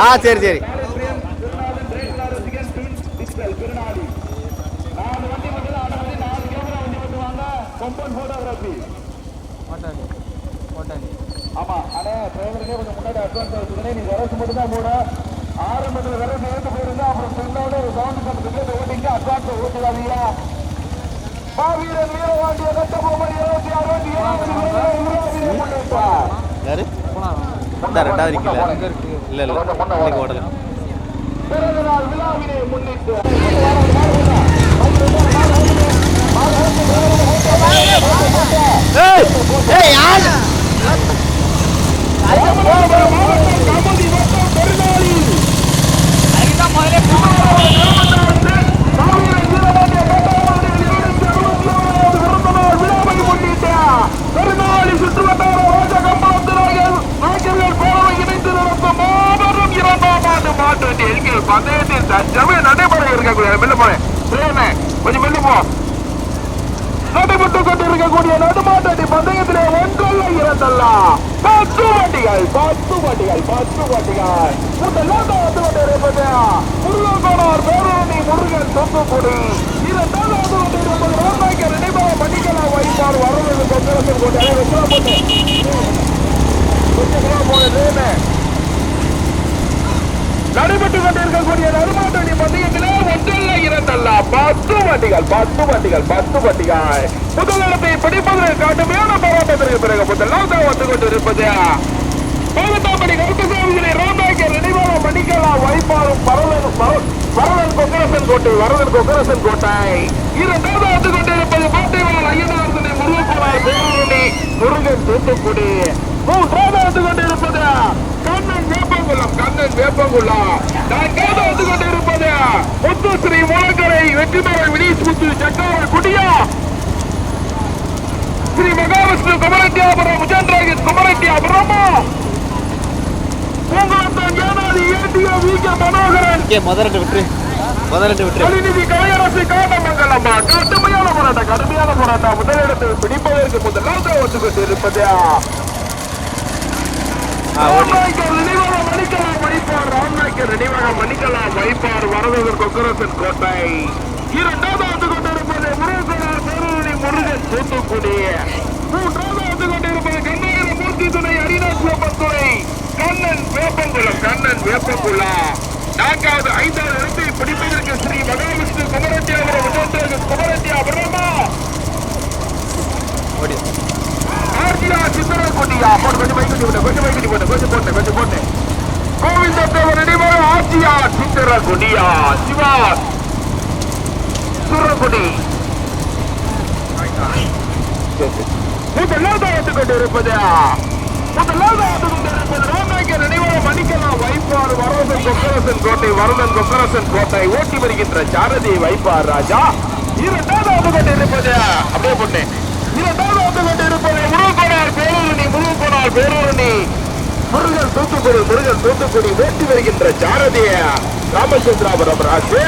ஆ சரி சரி. ஆமா அண்ணே டிரைவருக்கே கொஞ்சம் முன்னாடி அட்வான்ஸ் வச்சுக்கணும் நீ வரசு மட்டும் தான் மூட ஆரம்பத்துல வர நேரத்து போயிருந்தா அப்புறம் சொன்னோட ஒரு சவுண்ட் கட்டுறதுக்கு ஓட்டிங்க அட்வான்ஸ் ஓட்டுவாதீங்க மாவீரன் வீரவாண்டிய கட்டபொம்மன் இருபத்தி அறுபத்தி ஏழாவது யாரு? ரெண்டாவது இருக்கல இல்லை இல்லை. இன்னைக்கு ஓடல. பிறந்த நாள் விழாவினை முன்னிட்டு ஏய் ஏய் யார் பெருநாளி சுற்றுவட்டார ராஜகம்பளத்தினார்கள் நாயக்கர்கள் பேரவை இணைந்து நடத்தும் மாபெரும் இரண்டாம் ஆண்டு மாற்று எல்கில் பந்தயத்தில் தற்சமய நடைபெற இருக்கக்கூடிய மெல்ல போறேன் பிரேமே கொஞ்சம் மெல்ல போ. நடைபெற்றுக் கொண்டிருக்கக்கூடிய நடுமாட்டடி பந்தயத்திலே ஒன்றல்ல இரண்டல்ல. பத்து வண்டிகள் பத்து வண்டிகள் பத்து வண்டிகள். முதலாவது வந்து கொண்டிருப்பது முருகன் பேரணி முருகன் தூத்துக்குடி. இரண்டாவது வந்து கொண்டிருப்பது ரோமாய்க்கு நினைவாக மணிக்கலா வைப்பார் வரவது கொண்டிருக்கும் கொண்டு கொஞ்சம் கொஞ்சம் போனது நடைபெற்றுக் கொண்டிருக்கக்கூடிய நறுமாட்டணி பந்தயத்திலே ஒன்றல்ல இரண்டல்ல. பத்து வண்டிகள் பத்து வண்டிகள் பத்து வண்டிகள். முதலிடத்தை பிடிப்பதற்கு கடுமையான போராட்டத்திற்கு பிறகு முதலாவது வந்து கொண்டிருப்பது பதினெட்டாம் கருத்துசாமிகளை ரோமாக்கர் நினைவாக மணிக்கலாம் வைப்பாரும் பரவன் வரதன் கொக்கரசன் கோட்டை வரதன் கொக்கரசன் கோட்டை. இரண்டாவது வந்து கொண்டிருப்பது கோட்டைவாள் ஐயனார் துணை முருகப்பனார் பேரணி முருகன் தூத்துக்குடி. மூன்றாவது வந்து கொண்டிருப்பது வேப்பங்குளம் கண்ணன் வேப்பங்குளம் நான்காவது வந்து கொண்டிருப்பது முத்து ஸ்ரீ முழக்கரை வெற்றிமரன் வினீஷ் முத்து சக்கரவன் குடியா. ஸ்ரீ மகாவிஷ்ணு குமரட்டியாபுரம் முஜேந்திரகின் குமரட்டியாபுரமா பூங்குளத்தான் ஏனாதி ஏடிஓ வி. கே. மனோகரன். ஏ முதலிட்டு விட்டுரு கலிநிதி கலையரசு காட்டமங்கலம்மா. கடுமையான போராட்டம் கடுமையான போராட்டம். முதலிடத்தில் பிடிப்பதற்கு முதலாவது ஓட்டி மணிப்பார் ராம்நாய்க்கு நினைவாக வைப்பார் வைப்பார் வரதவர் கொக்கரசன் கோட்டை. இரண்டாவது வந்து கொண்டிருப்பது முருகனார் பேரூரணி முருகன் தூத்துக்குடி. மூன்றாவது வந்து கொண்டிருப்பது கண்ணகிர மூர்த்தி துணை அரிநாசியப்பன் துணை கண்ணன் வேப்பங்குளம் கண்ணன் வேப்பங்குளம். நான்காவது ஐந்தாவது இடத்தை பிடிப்பதற்கு ஸ்ரீ மகாவிஷ்ணு குமரட்டியாபுரம் விஜயந்திரகன் குமரட்டியாபுரமா ஓடி ஆர்டிஆ சித்தரக்குட்டியா போட்டு கொஞ்சம் பைக்கட்டி போட்டேன் கொஞ்சம் பைக்கட்டி போட்டேன் கொஞ்சம் போட்டேன் கொஞ்சம் போட்டேன் கோவிந்தத்தேவனிடம் நினைவாக ஆர்டிஆ சித்தரக்குடியா சிவா சுரகுடி முதலாவது வந்து கொண்டு முதலாவது வந்து கொண்டு இருப்பது நினைவாக மணிக்கலாம் வைப்பார் வரதன் கொக்கரசன் கோட்டை வரதன் கொக்கரசன் கோட்டை ஓட்டி வருகின்ற சாரதி வைப்பார் ராஜா. இரண்டாவது வந்து கொண்டு அப்படியே போட்டேன் இரண்டாவது வந்து கொண்டு இருப்பது முருகனார் பேரூரணி முருகனார் பேரூரணி முருகன் தூத்துக்குடி முருகன் தூத்துக்குடி ஓட்டி வருகின்ற சாரதி ராமச்சந்திராபுரம் ராஜு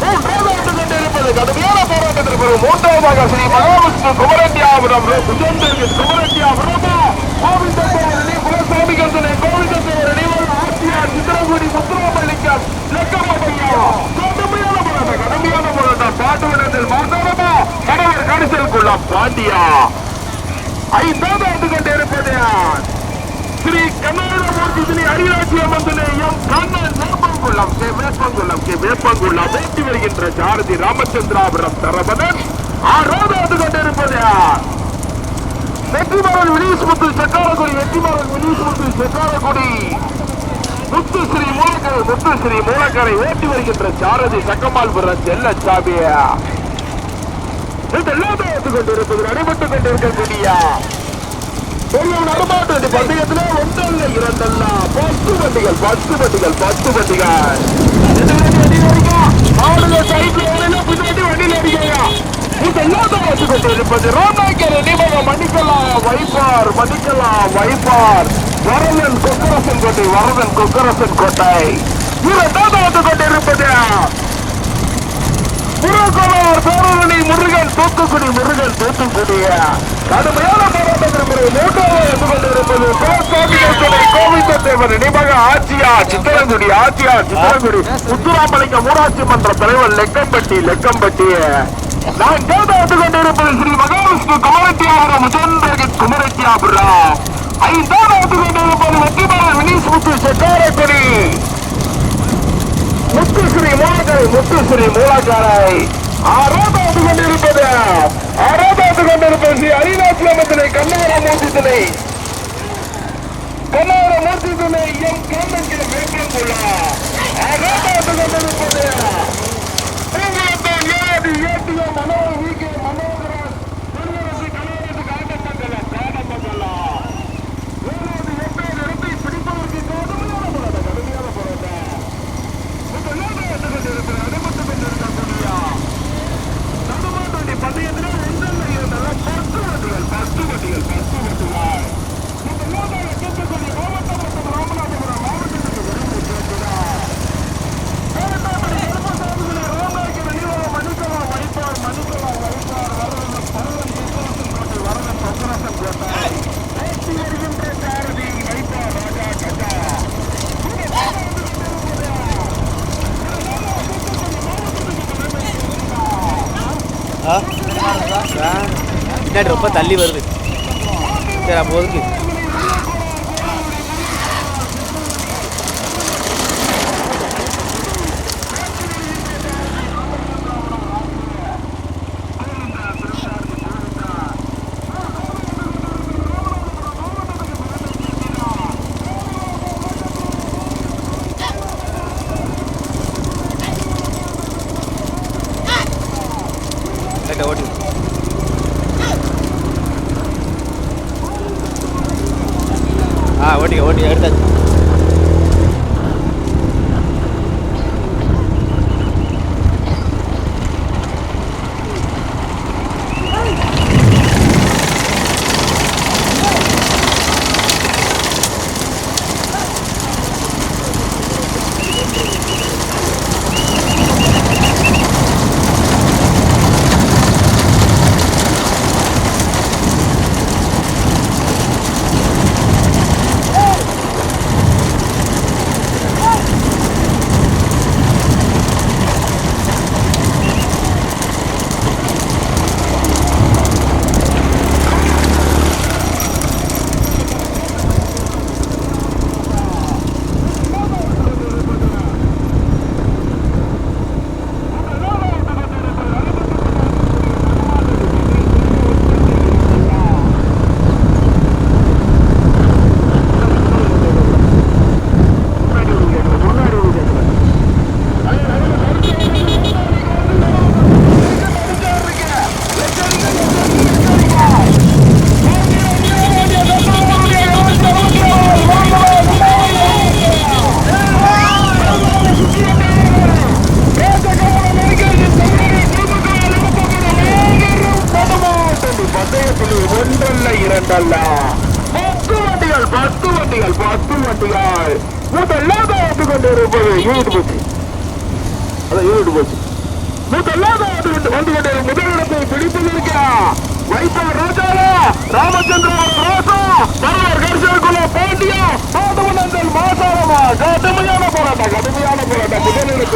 மூன்றாவது வந்து கொண்டு கடுமையான போராட்டத்திற்கு பிறகு மூன்றாவதாக ஸ்ரீ மகாவிஷ்ணு குமரட்டியாபுரம் சுஜந்திரன் குமரட்டியாபுரமா. கோவிந்தத்தோரணி குலசாமிகள் துணை கோவிந்தத்தோரணி ஆட்சியார் சித்திரகுடி முத்துராமலிங்கம் லக்கமடையா கடுமையான போராட்டம் கடுமையான போராட்டம். பாட்டுவிடத்தில் மாசாரமா கடவர் கடிசலுக்குள்ள பாண்டியா. ஐந்தாவது வந்து கொண்டு இருப்பது ஸ்ரீ கண்ணாடமூர்த்தி ஸ்ரீ ஹரிராட்சி வேப்பங்குளம் கே வேப்பங்குளம் கே வேப்பங்குளம் வேட்டி வருகின்ற சாரதி ராமச்சந்திராபுரம் சரவணன் ஆறாவது கொண்டிருப்பது வெற்றிமாறன் வினீஷ் முத்து செக்காரக்குடி வெற்றிமாறன் வினீஷ் முத்து செக்காரக்குடி. முத்து ஸ்ரீ மூலக்கரை முத்து ஸ்ரீ மூலக்கரை ஓட்டி வருகின்ற சாரதி சக்கமால்புரம் செல்லச்சாமியா இதெல்லாம் கொண்டிருப்பது நடைபெற்றுக் கொண்டிருக்கக்கூடிய பெரியவன நடுமாட்டு வண்டி ஒன்றல்ல இரண்டல்ல பத்து வண்டிகள் பத்து வண்டிகள் பத்து வண்டிகள். பின்னாடி வண்டியில் இதெல்லாம் கொண்டு இருப்பது ரோநாய்க்கர் நிபக மன்னிக்கலாம் வைப்பார் மன்னிக்கலாம் வைப்பார். வரதன் கொக்கரசன் கோட்டை வரதன் கொக்கரசன் கோட்டை. இரண்டாவது வந்து கொண்டிருப்பது முருகனார் பேரணி முருகன் தூத்துக்குடி முருகன் தூத்துக்குடியா. கடுமையான போராட்டத்திற்கு மூன்றாவது கொண்டிருப்பது கோசாமிகளை ஆட்சியா சித்திரங்குடி ஆட்சியா முத்துராமலிங்க ஊராட்சி மன்ற தலைவர் லெக்கம்பட்டி லெக்கம்பட்டி. நான் கேட்டு கொண்டிருப்பது ஸ்ரீ மகாவிஷ்ணு குமரத்தியாபுரம் முதன்மகன் குமரத்தியாபுரம் ஐந்தாவது கொண்டிருப்பது வெற்றிமாறன் வினீஷ் முத்து செட்டாரக்குடி முத்துஸ்ரீ மூலக்கரை முத்துஸ்ரீ மூலக்கரை. ஆறாவது கொண்டிருப்பது ஆறாவது கொண்டிருப்பது ஸ்ரீ அரிநாச்சிலமத்தினை கண்ணார மூர்த்தி துணை கண்ணார மூர்த்தி துணை எம் காந்தங்கிற வேப்பங்குள்ளா ஆறாவது கொண்டிருப்பது ஏடி ஏடிஎம் மனோ விகே மனோகரன் திருவரசு கலையரசு காட்டமங்கலம் காட்டமங்கலம் ஏழாவது எட்டாவது இடத்தை பிடிப்பதற்கு கடுமையான போராட்டம் கடுமையான போராட்டம் வைப்பார் ராஜா கட்டா ஆ பின்னாடி ரொம்ப தள்ளி வருது. சரி அப்போ ஒதுக்கு.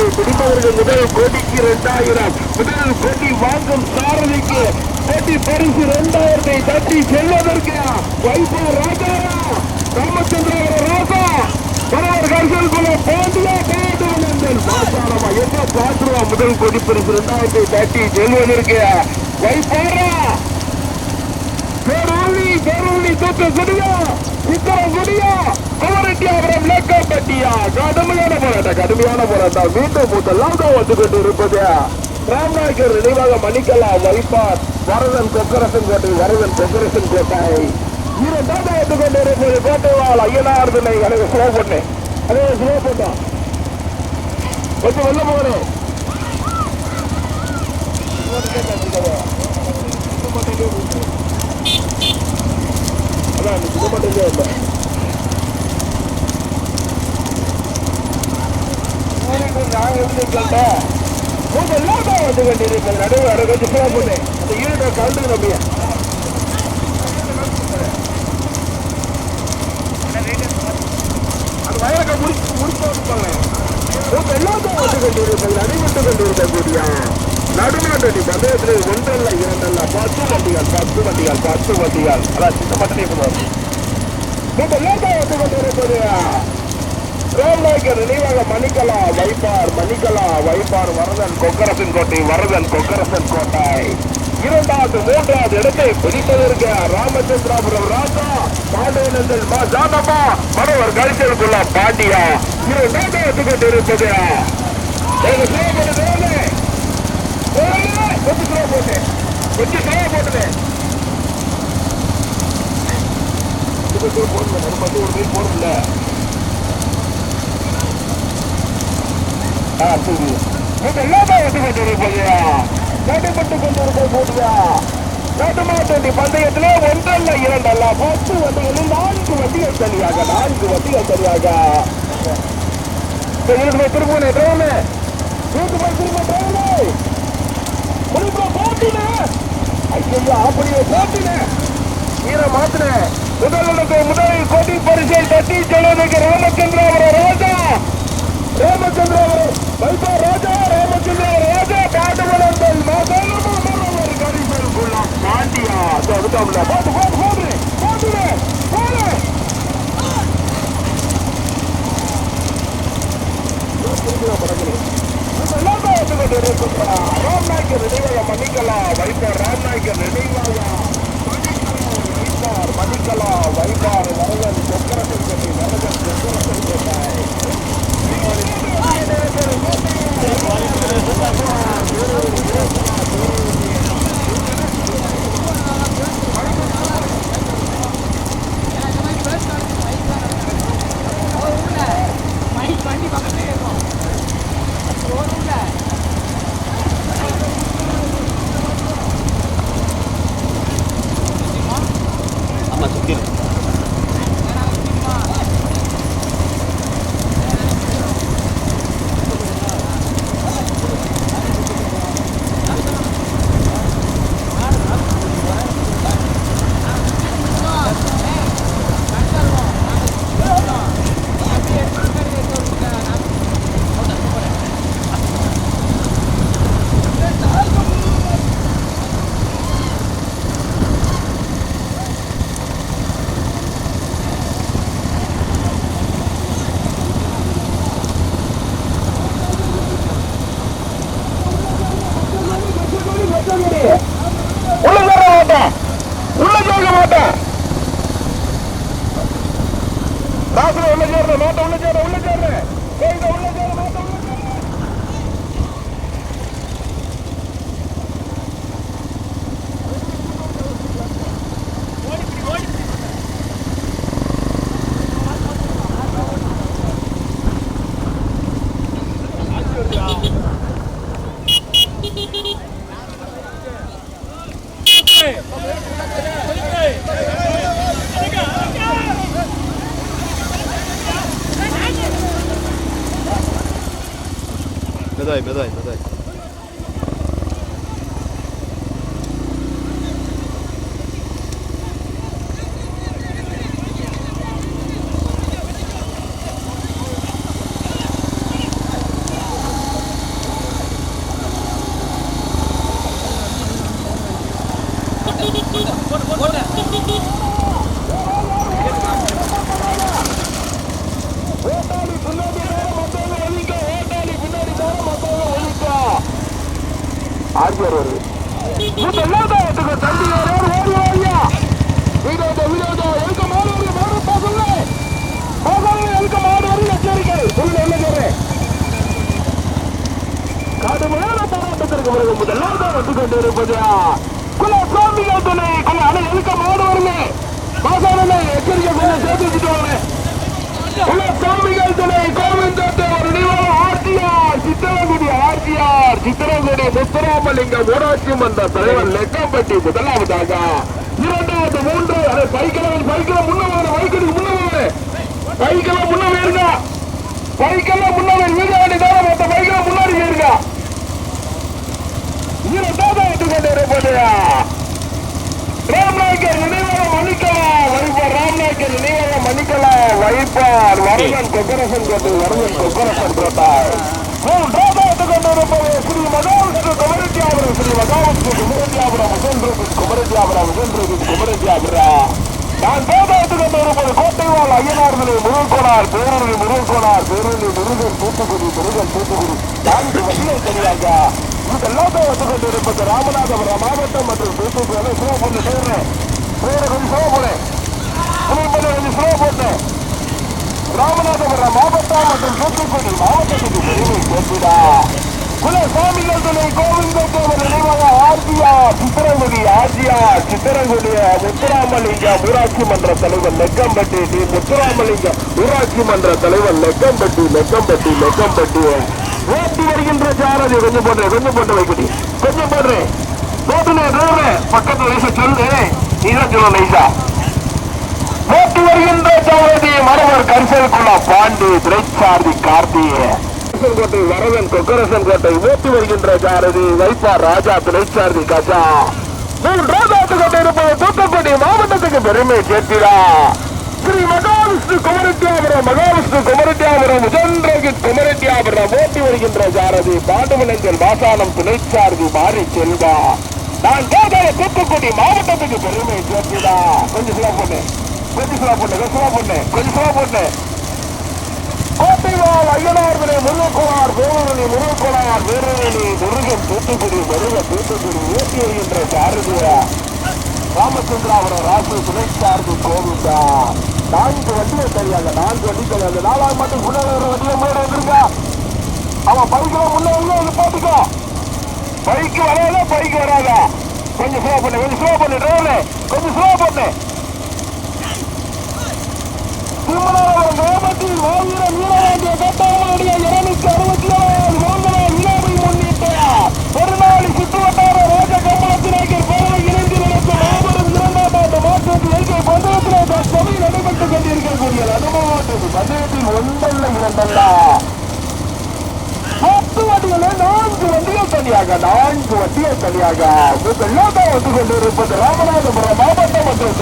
முதலிடத்தை பிடிப்பவர்கள் முதல் கோடிக்கு இரண்டாயிரம் முதல் கோடி வாங்கும் சாரதிக்கு கோடி பரிசு இரண்டாயிரத்தை தட்டி செல்வதற்கு வைபோ ராஜாரா ராமச்சந்திரன் ராசா மருவர் கரிசலுக்குள்ள பாண்டியா பாதவனந்தல் மாசாரமா என்ன பாத்துருவா முதல் கோடி பரிசு இரண்டாயிரத்தை தட்டி செல்வதற்கு வைபோரா பேரூழி பேரூழி தூக்க குடியா. சித்திரம் குடியா குமரட்டியாபுரம் லேக்கப்பட்டியா கடுமையான போராட்டம் கடுமையான போராட்டம். மீண்டும் முதலாம் தான் வந்து கொண்டு இருப்பது ராம்நாயக்கர் நினைவாக வைப்பார். வரதன் கொக்கரசன் கோட்டை வரதன் கொக்கரசன் கோட்டை. இரண்டாவது வந்து கொண்டிருப்பது கோட்டைவாள் ஐயனார் துணை எனக்கு ஸ்லோ பண்ணு அதே ஸ்லோ பண்ணோம் கொஞ்சம் வெளில போகிறேன். அதான் இந்த இது இல்லை எல்லாமே வந்து கொண்டிருக்கிறது நடுவு அதை கொஞ்சம் ஸ்லோ அந்த யூனிட்டை கலந்துக்கணும் அப்படியே வயலுக்கு முடிச்சு முடிச்சு வைப்பாங்க உங்க எல்லாத்தையும் வந்து கொண்டிருக்கிறது நடைபெற்று கொண்டிருக்கக்கூடிய நடுநாட்டு பந்தயத்தில் ஒன்றல்ல இரண்டல்ல பத்து வண்டிகள் பத்து வண்டிகள் பத்து வண்டிகள் அதான் சின்ன மட்டும் போதும் உங்க எல்லாத்தையும் வந்து கொண்டிருப்பது ரோம்நாயக்கர் நினைவாக மணிக்கலா வைப்பார் மணிக்கலா வைப்பார் வரதன் கொக்கரசன் கோட்டை வரதன் கொக்கரசன் கோட்டை இரண்டாவது மூன்றாவது இடத்தை பிடிப்பதற்கு ராமச்சந்திராபுரம் ராஜா பாண்டியனந்தல் மா ஜானம்மா மனவர் கழிச்சலுக்குள்ள பாண்டியா இரண்டாவது எடுத்துக்கொண்டு இருப்பது ஏங்க slow பண்ணு, வேலு. வேலு, கொஞ்சம் slow போட்டு. கொஞ்சம் slow போட்டுது. கொஞ்சம் slow நம்ம வந்து ஒரு மீன் போடல ஆ, சரி. நீங்க எல்லாமே எடுத்துக்கிட்டு இருப்பீங்க. நடைபெற்று கொண்டிருக்க கூடிய நாட்டு மாட்டு பந்தயத்திலே ஒன்றல்ல இரண்டல்ல பத்து வண்டிகளில் நான்கு வண்டிகள் தனியாக நான்கு வண்டிகள் தனியாக இருபது திரும்ப ட்ரெயினு நூற்று போய் திரும்ப ட்ரெயினு போட்டினே ஐயோ அப்படியே போட்டினே ஈர மாத்தினேன் முதலிடத்தை முதல் கோடி பரிசை தட்டி செல்வதற்கு அவர் ராஜா. ராமச்சந்திராபுரம் வைபா ராஜா ராமச்சந்திராபுர ராஜா. பாண்டுமலந்தல் மகனும் அமரவர் பாண்டியா அதுதான் பாட்டு பாட்டு பாடு பாடுவே பாடு. ராம்நாயக்கர் நினைவாக மன்னிக்கலாம் வைப்பார் ராம்நாயக்கர் நினைவாக வைப்பார் மன்னிக்கலா வைப்பார் வரதன் கொக்கரசன் கட்டி வரதன் கொக்கரசன் கொண்டாய் ஆமா இருக்கும் இருக்கு. உள்ள ஆர்ஜர் வருது இதெல்லாம் தம்பி ஓடி வாங்க. வீடியோ வீடியோ எதுக்கு மாடு வருது? மாடு போகல போகல எதுக்கு மாடு வருது? எச்சரிக்கை உள்ள என்ன சொல்றேன் கடுமையான போராட்டத்திற்கு பிறகு முதலாவது வந்து கொண்டிருப்பது குல சுவாமிகள் துணை. குல அணை எதுக்க மாடு வருது? மாசான கொஞ்சம் சேர்த்து வச்சுட்டு உள்ள சாமிகள் துணை. கோவிந்தத்தை ஒரு நிறுவனம் ஆர்டிஆர் சித்திரங்குடி ஆர்டிஆர் சித்திரங்குடி முத்துராமலிங்கம் ஊராட்சி மன்ற தலைவர் லெக்காம்பட்டி முதலாவதாக. இரண்டாவது மூன்று அதை பைக்கலாம் பைக்கலாம் முன்னவாறு பைக்கிற்கு முன்னவாறு பைக்கலாம் முன்ன வேறுங்க பைக்கெல்லாம் முன்னாடி வீடு வேண்டியதான மற்ற பைக்கலாம் முன்னாடி வேறுங்க இரண்டாவது எடுத்துக்கொண்டு இருப்பதையா ராம்நாயக்கர் நினைவாக மன்னிக்கலாம் வைப்பார் ராம்நாயக்கர் நினைவாக மன்னிக்கலாம் வைப்பார் வரதன் கொக்கரசன் கோட்டை வரதன் கொக்கரசன் கோட்டாய் மூன்று கொண்டிருப்பது ஸ்ரீ மகாவிஷ்ணு குமரத்தியாபுரம் ஸ்ரீ மகாவிஷ்ணு குமரத்தியாபுரம் முகன்றது குமரத்தியாபுரம் முகன்றது குமரத்தியாபுரா நான் போதாத்து கொண்டிருப்பது கோட்டைவாள் ஐயனார்களை முருகோனார் பேரொழி முருகோனார் பேரொழி முருகன் தூத்துக்குடி முருகன் தூத்துக்குடி. நான்கு வண்டியை தெரியாங்க இதெல்லாம் வந்து கொண்டிருப்பது ராமநாதபுரம் மாவட்டம் மற்றும் தூத்துக்குடி. ஸ்லோ பண்ணி சொல்றேன் பேரை கொஞ்சம் ஸ்லோ போனேன் கொஞ்சம் ஸ்லோ போட்டேன் ராமநாதபுரம் மாவட்டம் மற்றும் தூத்துக்குடி மாவட்டத்துக்கு பெருமை சேர்த்துடா குல சுவாமிகள் துணை கோவிந்தத்தேவர் நினைவாக ஆர்ஜியா சித்திரங்குடி ஆர்ஜியா சித்திரங்குடி முத்துராமலிங்கம் ஊராட்சி மன்ற தலைவர் லெக்கம்பட்டி டி. முத்துராமலிங்கம் ஊராட்சி மன்ற தலைவர் லெக்கம்பட்டி லெக்கம்பட்டி லெக்கம்பட்டி ஓட்டி வருகின்ற சாரதி கொஞ்சம் போடுறேன் கொஞ்சம் போட்டு வைக்கடி. கொஞ்சம் போடுறேன் போட்டுனேன் டிரைவர் பக்கத்துல லைசா சொல்லு நீதான் தான் சொல்லணும் லைசா. போட்டு வருகின்ற சாரதி மரவர் குலா பாண்டி திரைச்சாரதி கார்த்திகே கொக்கரசன் கோட்டை வரவன் கொக்கரசன் கோட்டை ஓட்டி வருகின்ற சாரதி. வைப்பார் ராஜா திரைச்சாரதி கஜா. மூன்றாவது கோட்டை இருப்பது தூத்துக்குடி மாவட்டத்துக்கு பெருமை சேர்த்திடா. ஸ்ரீ மகாவிஷ்ணு குமரத்தியாபுரம் மகாவிஷ்ணு குமரத்தியாபுரம் உஜன்ரகு குமரத்தியாபுரம் ஓட்டி வருகின்ற சாரதி. பாண்டுமலஞ்சல் வாசானம் துணைச்சாரதி மாறி செல்வா. நான் கேட்டால தூத்துக்குடி மாவட்டத்துக்கு பெருமை சேர்த்திடா. கொஞ்சம் சிலா பொண்ணு கொஞ்சம் சிலா பொண்ணு கொஞ்சம் சிலா பொண்ணு கொஞ்சம் சிலா பொண்ணு கோட்டைவாள் ஐயனார்மனை முருகக்குமார் வேலூரணி முருகக்குமார் வேலூரணி முருகன் தூத்துக்குடி முருகன் தூத்துக்குடி ஊட்டி வருகின்ற ராமச்சந்திரா ராமச்சந்திராபுரம் ராசு துணை சார்பு கோவிந்தா. நான்கு வண்டிகள் தெரியாங்க நான்கு வண்டிகள் தெரியாது நாலாவது மட்டும் முன்னாடி ஒரு வண்டியை முன்னாடி வந்துருங்க அவன் பைக்கில் முன்னே வந்து வந்து பார்த்துக்கோ பைக்கு வராத பைக்கு வராத? கொஞ்சம் ஸ்லோ பண்ணு கொஞ்சம் ஸ்லோ பண்ணு டிரைவரு கொஞ்சம் ஸ்லோ பண்ணு. திருமணம் கிராமத்தில் வாழ்கிற வீரவாண்டிய கட்டாளனுடைய இருநூத்தி அறுபத்தி ஏழாவது மூன்றாவது விழாவை முன்னிட்டு ஒரு நாள் சுற்றுவட்டார ரோஜ கம்பளத்தினர்கள் பேரை இணைந்து நடக்கும் மாபெரும் இரண்டாம் ஆண்டு மாற்றத்து இயற்கை பந்தயத்திலே நடைபெற்றுக் கொண்டிருக்கக்கூடிய பந்தயத்தில் ஒன்றல்ல இரண்டல்ல. பத்து வண்டிகளே நான்கு வண்டிகள் தனியாக நான்கு வண்டிகள் தனியாக. வந்து கொண்டிருப்பது ராமநாதபுரம் மாவட்டம் மற்றும்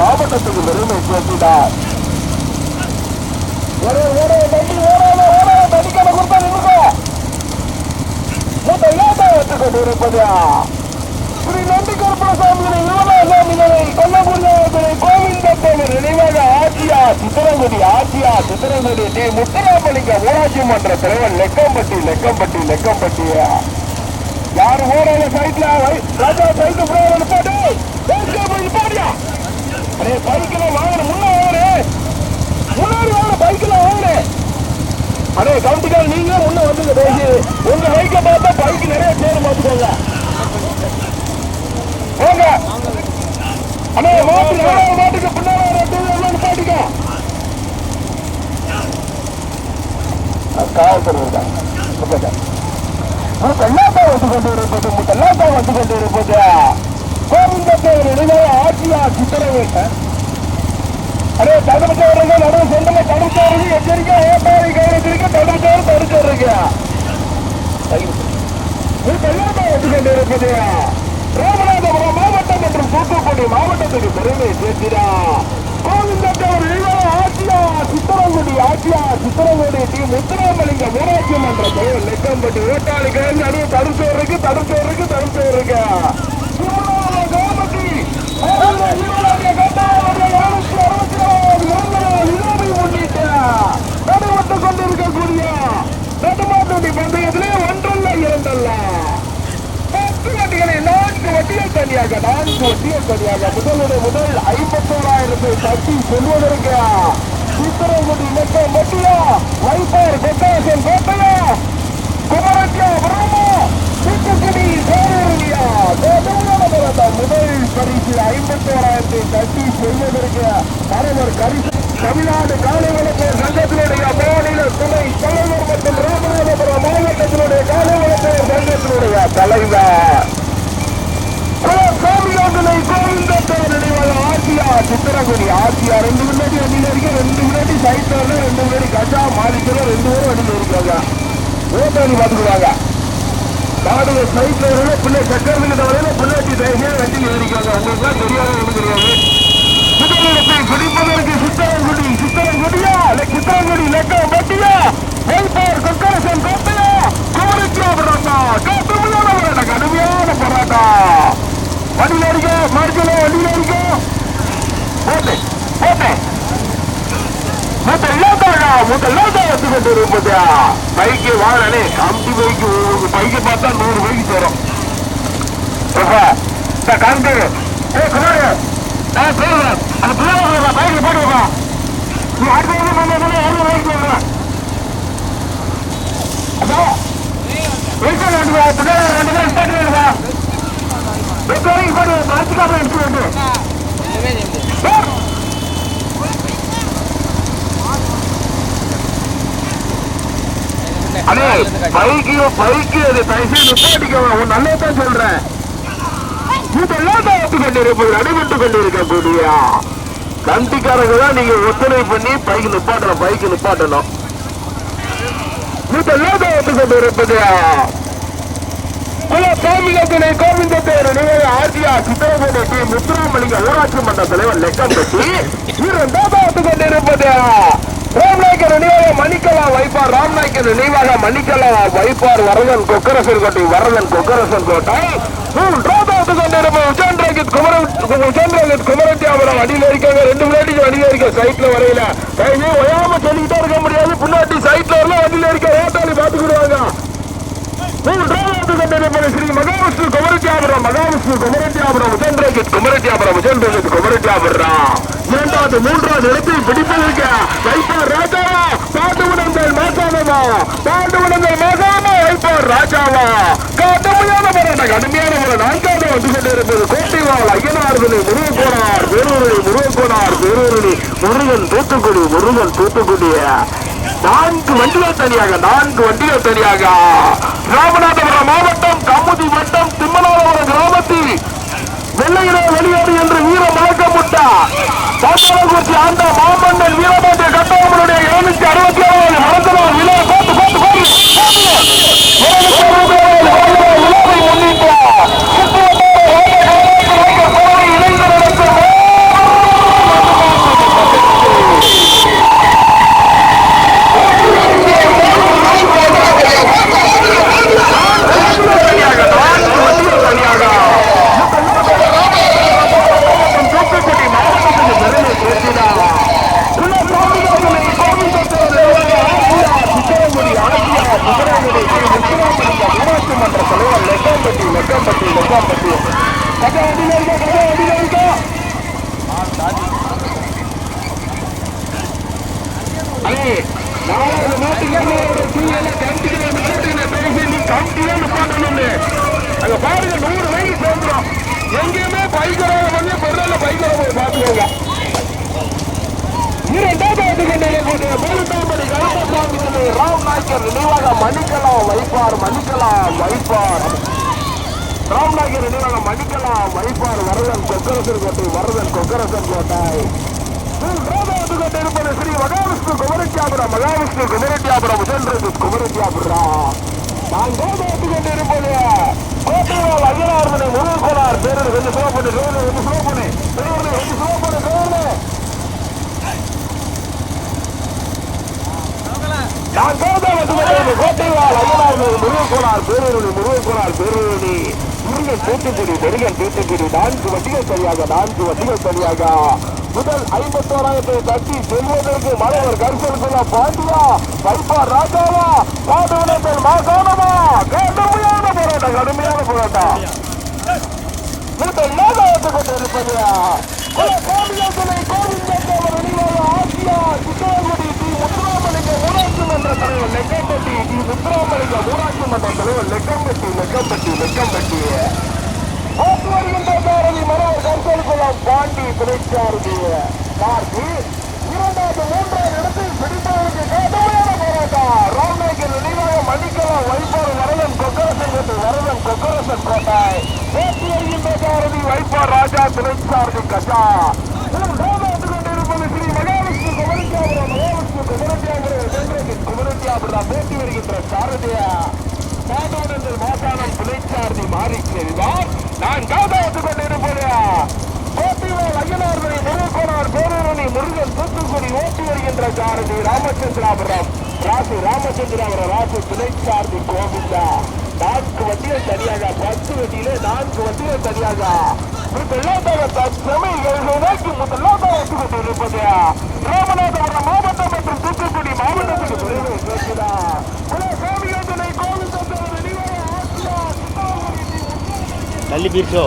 மாவட்டத்துக்கு பெருமை சேர்த்தினார் ஒரு ஒரு வண்டி ஓடாத ஓடாத வண்டிக்கான கொடுத்தா நின்றுக்கோ மூத்த இல்லாத வந்து கொண்டிருப்பது ஸ்ரீ நந்தி கருப்பசாமிகளை யுவனாசாமிகளை கொல்லபுரியாவை கோவிந்தத்தேவர் நினைவாக ஆட்சியா சித்திரங்குடி ஆட்சியா சித்திரங்குடி டி. முத்துராமலிங்க ஊராட்சி மன்ற தலைவர் லெக்கம்பட்டி லெக்கம்பட்டி லெக்கம்பட்டி. யாரு ஓடாத சைட்ல ராஜா சைட்டு போட்டு. பாடியா அரே பைக்கில் வாங்கின முன்ன முன்னாடி வாங்க பைக்கில் வாங்க. அடே கவுண்டிக்கார நீங்க முன்ன வந்துங்க பேசி உங்க பைக்கை பார்த்தா பைக் நிறைய பேர் பார்த்துக்கோங்க. போங்க அண்ணே மாட்டு ஏழாவது மாட்டுக்கு பின்னால ரெண்டு எல்லாம் பாட்டுக்க காவல்துறை இருக்காங்க முத்தெல்லாத்தான் வந்து கொண்டு இருப்பது முத்தெல்லாத்தான் வந்து கொண்டு இருப்பது கோவிந்தத்தேவர் இடையே ஆட்சியா சித்திரவேட்டேன் அடே தடுப்பவர்கள் நடுவு சொந்தமா தடுப்பவர்கள் எச்சரிக்கை ஏப்பாறை கவனத்திற்கு தடுப்பவர் தடுக்கிறீங்க கொண்டிருப்பது ராமநாதபுரம் மாவட்டம் மற்றும் தூத்துக்குடி மாவட்டத்துக்கு பெருமை சேர்க்கிறா கோவிந்தத்தவர் ஆட்சியா சித்திரங்குடி ஆட்சியா சித்திரங்குடி டி முத்துராமலிங்க ஊராட்சி மன்ற தலைவர் லெக்கம்பட்டி ஓட்டாளிகள் நடுவு தடுப்பவருக்கு தடுப்பவருக்கு தடுப்பவருக்கு கோமதி நடைபெற்றுக் கொண்டிருக்கக்கூடிய நடுமாட்டுடி பந்தயத்திலே ஒன்றல்ல இரண்டல்ல. பத்து வட்டிகளை நான்கு வட்டிகள் தனியாக நான்கு வட்டிகள் தனியாக முதலுடைய முதல் ஐம்பத்தோராயிரத்தை தட்டி செல்வதற்கு சித்திரங்குடி இலக்கம் மட்டியா வைப்பார் கொட்டாசன் கோட்டையா. குமரட்டியா பிரம்மோ தூத்துக்குடி பேரூரியா முதல் பரிசு ஐம்பத்தி ஓராயிரத்தை தட்டி செய்வதற்கு மரவர் கரிசு தமிழ்நாடு காலை வளர்ப்போர் சங்கத்தினுடைய மாநில துணை தலைவர் மற்றும் ராமநாதபுரம் மாவட்டத்தினுடைய காலை வளர்ப்போர் சங்கத்தினுடைய தலைவர். கோவிந்தனை கோவிந்தத்தோட நினைவாக ஆசியா சித்திரகுடி ஆசியா ரெண்டு முன்னாடி வண்டியில இருக்கு ரெண்டு முன்னாடி சைக்கிள் ரெண்டு முன்னாடி கஜா மாலிக்கல ரெண்டு பேரும் வண்டியில இருக்காங்க ஓட்டாணி பாடிய மாடு சைக்கிள் பிள்ளை சக்கரத்துக்கு தவிர பிள்ளைக்கு தைரியா வண்டி இருக்காங்க உங்களுக்கு தெரியாத ஒண்ணு தெரியாது. முதலிடத்தை பிடிப்பதற்கு சித்தரங்குடி சித்தரங்குடியா? இல்ல சித்தரங்குடி லெக்கம் பட்டியா? வைப்பார் கொக்கரசன் கோட்டையா குமரிக்கா போராட்டா கடுமையான போராட்டம் கடுமையான போராட்டம் வண்டியில் அடிக்க மறுக்கல வண்டியில் அடிக்க போட்டு போட்டு. மூத்தெல்லாத்தாங்க மூத்தெல்லாத்தான் வந்து கொண்டு இருப்பதா பைக்கு வாங்கனே கம்பி பைக்கு பைக்கு பார்த்தா நூறு பைக்கு தரும். கம்பி ஏ குமார் நான் சொல்றேன். அந்த பிள்ளை பைக்கு போடுவா நீ அடுத்த பைக்கு அதான் பிள்ளை ரெண்டு பேரும் ஸ்டார்ட் பண்ணுவா மாற்றிக்காம வந்து அண்ணே பைக்கு பைக்கு அது பைசா நிப்பாட்டிக்க நல்லா தான் சொல்றேன். இதெல்லாம் தான் ஒத்து கொண்டிருப்பது அடிபட்டு கொண்டிருக்கக்கூடிய கண்டிக்காரங்க தான் நீங்க ஒத்துழை பண்ணி பைக்கு நிப்பாட்டணும் பைக்கு நிப்பாட்டணும். இதெல்லாம் தான் ஒத்து கொண்டிருப்பது குல சாமிகத்தினை கோவிந்தத்தேர் நினைவு ஆர்டிஆ சித்திரகோட்டை டி முத்துராமலிங்க ஊராட்சி மன்ற தலைவர் லெக்கம் பற்றி இரண்டாவது ஒத்து கொண்டிருப்பது ராம்நாயக்கர் நினைவாக மணிக்கலா வைப்பார். ராம்நாயக்கர் நினைவாக மணிக்கலா வைப்பார். வரதன் கொக்கரசன் கோட்டை வரதன் கொக்கரசன் கோட்டை. மூன்றாவது கொண்டிருப்பது உச்சந்திரகித் குமரன் உச்சந்திரகித் குமரத்தியாபுரம் அடியில் இருக்காங்க ரெண்டு முன்னாடி வண்டியில இருக்க சைட்ல வரையில. கையே ஒயாம சொல்லிக்கிட்டே இருக்க முடியாது. பின்னாடி சைட்ல வரலாம் வண்டியில இருக்க ஓட்டாளி பாத்துக்கிடுவாங்க மூன்றாவது கொண்டிருப்பது ஸ்ரீ மகாவிஷ்ணு குமரத்தியாபுரம் மகாவிஷ்ணு குமரத்தியாபுரம் உச்சந்திரகித் குமரத்தியாபுரம் உச்சந்திரகித் குமரத்தியாபுரம் இரண்டாவது மூன்றாவது இடத்தில் பிடிப்பதற்கு வைப்பார் ராஜாவா? பாண்டு உணர்ந்தல் மாசானவா? பாண்டு உணர்ந்தல் மாசாமா வைப்பார் ராஜாவா? கடுமையான போராட்டம் கடுமையான போராட்டம் நான்காவது வந்து கொண்டிருப்பது கோட்டைவாள் ஐயனார்களை முருகக்கோனார் பேரூரணி முருகக்கோனார் பேரூரணி முருகன் தூத்துக்குடி முருகன் தூத்துக்குடி. நான்கு வண்டிகள் தனியாக நான்கு வண்டிகள் தனியாக. ராமநாதபுரம் மாவட்டம் கமுதி வட்டம் திம்மநாதபுரம் கிராமத்தில் வெள்ளையிலே வெளியேறு என்று வீர முட்டா பாட்டாளக்குறிச்சி ஆண்ட மாமன்னன் வீரபாண்டிய கட்டபொம்மனுடைய இருநூத்தி அறுபத்தி ஏழாவது மறந்தவர் விழா. பார்த்து பார்த்து விழாவை முன்னிட்டு இணைந்து நடக்கும் தனியாக நான்கு வண்டிகள் தனியாக தூத்துக்குடி மாவட்டத்துக்கு பெருமை சேர்த்தினார் உள்ள சாமிகளை கோவிந்தத்தோடு ஆசியா சித்திரங்குடி ஆசியா சித்திரங்குடி ஸ்ரீ முத்துராமலிங்க ஊராட்சி மன்ற தலைவர் லெக்கம்பட்டி லெக்கம்பட்டி லெக்கம்பட்டி கதை அடியில் இருக்க கதை அடியில் இருக்க அலே நாலாவது நாட்டுக்காரனோட சூழ்நிலை கண்டிக்கிற நாட்டுகளை பேசி நீ கண்டிதான் நிப்பாட்டணும்னு அங்க பாருங்க நூறு வயசு சேர்ந்துடும் எங்கேயுமே பைக்கரோட வந்து பொருளில் பைக்கரை போய் பார்த்துக்கோங்க இரண்டாவது கொண்டிருக்கூடிய மூன்றாம்படி கருப்பசாமி ராம் நாயக்கர் நினைவாக மணிக்கலாம் வைப்பார் மணிக்கலாம் வைப்பார் ராம் நாயக்கர் நினைவாக மணிக்கலாம் வைப்பார் வரதன் கொக்கரசன் கோட்டை வரதன் கொக்கரசன் கோட்டை மூன்றாவது கொண்டிருப்பது ஸ்ரீ மகாவிஷ்ணு குமரத்தியாபுரம் மகாவிஷ்ணு குமரத்தியாபுரம் முதல்றது குமரத்தியாபுரம் நான்காவது கொண்டிருப்பது கோட்டையால் ஐயனார்மனை முருகன் கோளார் பேரர் கொஞ்சம் ஸ்லோ பண்ணு பேரர் கொஞ்சம் ஸ்லோ பண்ணு பேரர் கொஞ்சம் ஸ்லோ பண்ணு பேரர் நான் கோதாவத்து கோட்டைவால் முருகக்கோளார் பேரூரணி முருகக்கோளார் பேரூரணி. முருகன் தூத்துக்குடி முருகன் தூத்துக்குடி நான்கு வண்டிகள் சரியாக நான்கு வண்டிகள் சரியாக. முதல் ஐம்பத்தோராயிரத்தை தட்டி செல்வதற்கு மலைவர் கரிசலுக்குள்ள பாண்டியா வைப்பார் ராஜாவா பாடுவனத்தில் மாசானமா கடுமையான போராட்டம் கடுமையான போராட்டம். முதல் நாகாவத்து கொண்டிருப்பது கோவிந்தத்துறை கோவிந்தத்தவர் நினைவாக சட்டமன்ற தலைவர் லெக்கம்பட்டி டி முத்துராமலிங்க ஊராட்சி மன்ற தலைவர் லெக்கம்பட்டி லெக்கம்பட்டி லெக்கம்பட்டி. போக்கு வருகின்ற பேரதி மனவர் கருத்தொழுக்குளம் பாண்டி துணைச்சாரதி கார்த்தி இரண்டாவது மூன்றாவது இடத்தில் பிடித்தவருக்கு கடுமையான போராட்டம். ராமநாயகர் நினைவாக மன்னிக்கலாம் வைப்பாறு வரதன் கொக்கரசன் வரதன் கொக்கரசன் கோட்டாய் போக்கு வருகின்ற பேரதி வைப்பார் ராஜா துணைச்சாரதி கஜா. குமரத்தியாபுரம் போட்டி வருகின்ற சாரதிய மாதவனந்தல் மாசானம் துணை சாரதி மாறி செல்வார் நான் காதா வந்து கொண்டிருப்பது கோட்டிவால் அய்யனார்மணி முருகோனார் பேரூரணி முருகன் தூத்துக்குடி ஓட்டி வருகின்ற சாரதி ராமச்சந்திராபுரம். ராசு ராமச்சந்திராபுரம் ராசு துணை கோவிந்தா. நான்கு வண்டிகள் தனியாக பத்து வண்டியிலே நான்கு வண்டிகள் தனியாக. முதலாவது தற்சமை நோக்கி முதலாவது வந்து ராமநாதபுரம் மாவட்டம் மாவட்டத்துக்கு விரைவு கேட்கிறா சாமியோதனை கோவில் தந்தவர் நினைவாக ஆசியார் தள்ளி பீர்ச்சோ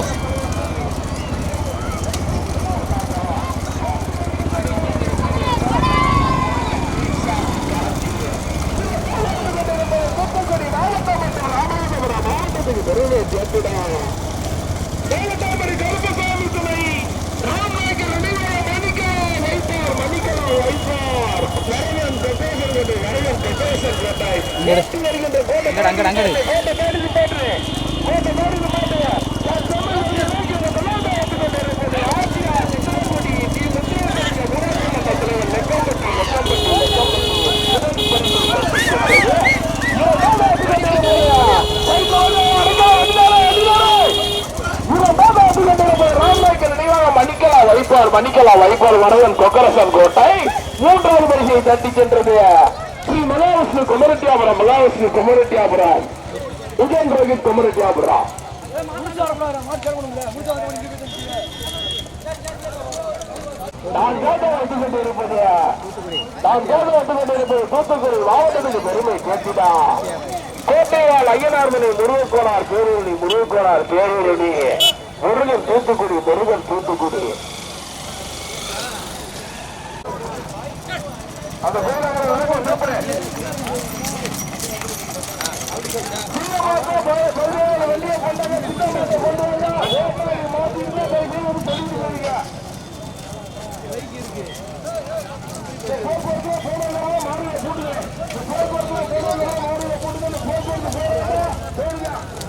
தூத்துக்குடி மாவட்டம் மற்றும் ராமநாதபுரம் மாவட்டத்துக்கு விரைவு கேட்கிறா தேவதாமரை கருப்பசாமி துணை ராமநாயக்கர் நினைவாக மணிக்கா வைப்பார் மணிக்கா வைப்பார் வரவன் கட்டேசன் கோட்டை வரவன் கட்டேசன் கோட்டை எட்டு வருகின்ற கோட்டை அங்கடு, அங்கடு, அங்கடு. கோட்டை பேருக்கு போட்டு கோட்டை பேருக்கு போட்டு நான் சொன்னது நோக்கி அந்த கலாட்டை வந்து கொண்டிருப்பது ஆசியா சித்தாக்குடி டி முத்திரமணிக்க குணமன்ற தலைவர் லெக்கம்பட்டி லெக்கம்பட்டி வைப்பார் மணிக்கலா வைப்பார் வரவன் கொக்கரசன் கோட்டை மூன்றாவது பரிசையை தட்டி சென்றது ஸ்ரீ மகாவிஷ்ணு குமரட்டியாபுரம் மகாவிஷ்ணு குமரட்டியாபுரம் உதயன் ரோஹித் குமரட்டியாபுரம் நான் கேட்டு வந்து கொண்டிருப்பது நான் கேட்டு வந்து கொண்டிருப்பது தூத்துக்குடி மாவட்டத்துக்கு பெருமை கேட்டுதா கோட்டையால் ஐயனார்மனை முருகக்கோனார் பேரூரணி முருகக்கோனார் பேரூரணி. முருகன் தூத்துக்குடி முருகன் தூத்துக்குடி. அந்த பேரவரை போக்குவரத்து போக்குவரத்து போக்குவரத்து போக்குவரத்து போடுங்க